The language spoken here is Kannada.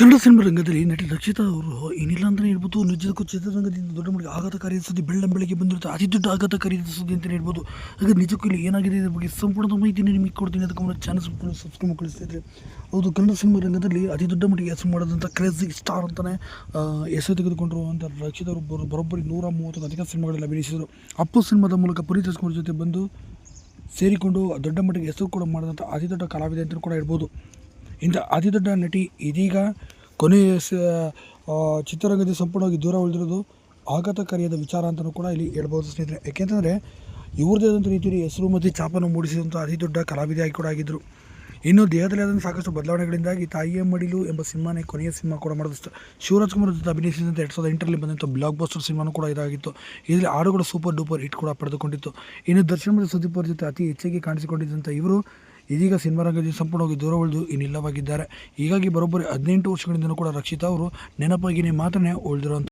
ಕನ್ನಡ ಸಿನಿಮಾ ರಂಗದಲ್ಲಿ ನಟಿ ರಕ್ಷಿತಾ ಅವರು ಏನಿಲ್ಲ ಅಂತಲೇ ಹೇಳ್ಬೋದು ನಿಜಕ್ಕೂ ಚಿತ್ರರಂಗದಿಂದ ದೊಡ್ಡ ಮಟ್ಟಿಗೆ ಆಘಾತಕಾರಿ ಸುದ್ದಿ ಬೆಳ್ಳ ಬೆಳಗ್ಗೆ ಬಂದಿರುತ್ತೆ. ಅತಿ ದೊಡ್ಡ ಆಘಾತಕಾರಿ ಸುದ್ದಿ ಅಂತಲೇ ಹೇಳ್ಬೋದು. ಹಾಗೆ ನಿಜಕ್ಕೂ ಇಲ್ಲಿ ಏನಾಗಿದೆ ಇದ್ರ ಬಗ್ಗೆ ಸಂಪೂರ್ಣ ಮಾಹಿತಿ ನಿಮಗೆ ಕೊಡ್ತೀನಿ. ಅದಕ್ಕೆ ನಮ್ಮ ಚಾನಲ್ ಸಬ್ಸ್ಕ್ರೈಬ್ ಕಳಿಸ್ತಿದ್ರೆ ಹೌದು, ಕನ್ನಡ ಸಿನಿಮಾ ರಂಗದಲ್ಲಿ ಅತಿ ದೊಡ್ಡ ಮಟ್ಟಿಗೆ ಹೆಸರು ಮಾಡೋದಂಥ ಕ್ರೇಜಿ ಸ್ಟಾರ್ ಅಂತಲೇ ಹೆಸರು ತೆಗೆದುಕೊಂಡಿರುವಂಥ ರಕ್ಷಿತ ಅವರು ಬರೋ- ಬರೋಬ್ಬರಿ ನೂರ ಮೂವತ್ತಕ್ಕೂ ಅಧಿಕ ಸಿನಿಮಾಗಳಲ್ಲಿ ಅಭಿನಯಿಸಿದರು. ಅಪ್ಪು ಸಿನಿಮಾದ ಮೂಲಕ ಪುನೀತ್ ಜೊತೆ ಬಂದು ಸೇರಿಕೊಂಡು ದೊಡ್ಡ ಮಟ್ಟಿಗೆ ಹೆಸರು ಕೂಡ ಮಾಡಿದಂಥ ಅತಿ ದೊಡ್ಡ ಕಲಾವಿದೆ ಅಂತಲೂ ಕೂಡ ಹೇಳ್ಬೋದು. ಇಂಥ ಅತಿ ದೊಡ್ಡ ನಟಿ ಇದೀಗ ಕೊನೆಯ ಸ ಆ, ಸಂಪೂರ್ಣವಾಗಿ ದೂರ ಉಳಿದಿರೋದು ಆಘಾತಕಾರಿಯಾದ ವಿಚಾರ ಅಂತಲೂ ಕೂಡ ಇಲ್ಲಿ ಹೇಳ್ಬೋದು ಸ್ನೇಹಿತರೆ. ಯಾಕೆಂತಂದರೆ ಇವ್ರದ್ದೇ ಆದಂಥ ರೀತಿಯಲ್ಲಿ ಹೆಸರು ಮತ್ತು ಛಾಪನ್ನು ಮೂಡಿಸಿದಂಥ ಅತಿ ದೊಡ್ಡ ಕಲಾವಿದೆಯಾಗಿ ಕೂಡ ಆಗಿದ್ದರು ಇನ್ನು ದೇಹದಲ್ಲಿ ಆದಂಥ ಸಾಕಷ್ಟು ಬದಲಾವಣೆಗಳಿಂದಾಗಿ ತಾಯಿಯ ಮಡಿಲು ಎಂಬ ಸಿನಿಮಾನೇ ಕೊನೆಯ ಸಿನಿಮಾ ಕೂಡ ಮಾಡಿದಷ್ಟು. ಶಿವರಾಜ್ ಕುಮಾರ್ ಜೊತೆ ಅಭಿನಯಿಸಿದಂಥ ಎರಡು ಸಾವಿರದ ಎಂಟರಲ್ಲಿ ಬಂದಂಥ ಬ್ಲಾಕ್ ಬಸ್ಟರ್ ಸಿನಿಮಾನು ಕೂಡ ಇದಾಗಿತ್ತು. ಇದರಲ್ಲಿ ಹಾಡುಗಳು ಸೂಪರ್ ಡೂಪರ್ ಹಿಟ್ ಕೂಡ ಪಡೆದುಕೊಂಡಿತ್ತು. ಇನ್ನು ದರ್ಶನ್ ಮತ್ತು ಸುದೀಪ್ ಅವರ ಜೊತೆ ಅತಿ ಹೆಚ್ಚಾಗಿ ಕಾಣಿಸಿಕೊಂಡಿದ್ದಂಥ ಇವರು ಇದೀಗ ಸಿನಿಮಾ ರಂಗದಿಂದ ಸಂಪೂರ್ಣವಾಗಿ ದೂರ ಉಳಿದು ಇನ್ನಿಲ್ಲವಾಗಿದ್ದಾರೆ. ಹೀಗಾಗಿ ಬರೋಬ್ಬರಿ ಹದಿನೆಂಟು ವರ್ಷಗಳಿಂದಲೂ ಕೂಡ ರಕ್ಷಿತಾ ಅವರು ನೆನಪಾಗಿನೇ ಮಾತ್ರನೇ ಉಳಿದಿರುವಂಥ